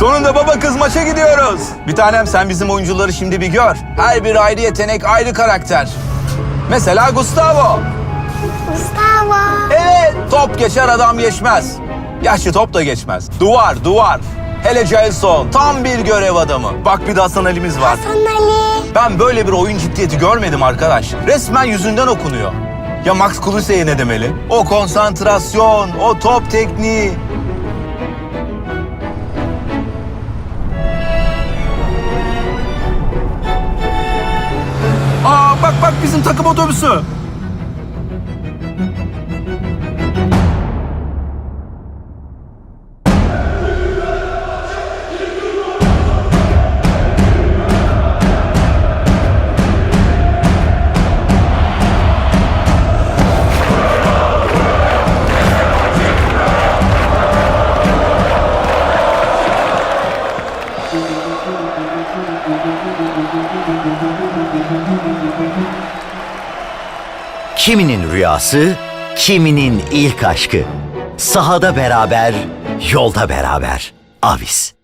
Sonunda baba kız maça gidiyoruz. Bir tanem sen bizim oyuncuları şimdi bir gör. Her bir ayrı yetenek, ayrı karakter. Mesela Gustavo. Gustavo. Evet, top geçer adam geçmez. Gerçi top da geçmez. Duvar, duvar. Hele Gelson tam bir görev adamı. Bak bir de Hasan Ali'miz var. Hasan Ali. Ben böyle bir oyun ciddiyeti görmedim arkadaş. Resmen yüzünden okunuyor. Ya Max Kuluse'ye ne demeli? O konsantrasyon, o top tekniği. Bak bizim takım otobüsü. Kiminin rüyası, kiminin ilk aşkı. Sahada beraber, yolda beraber. Avis.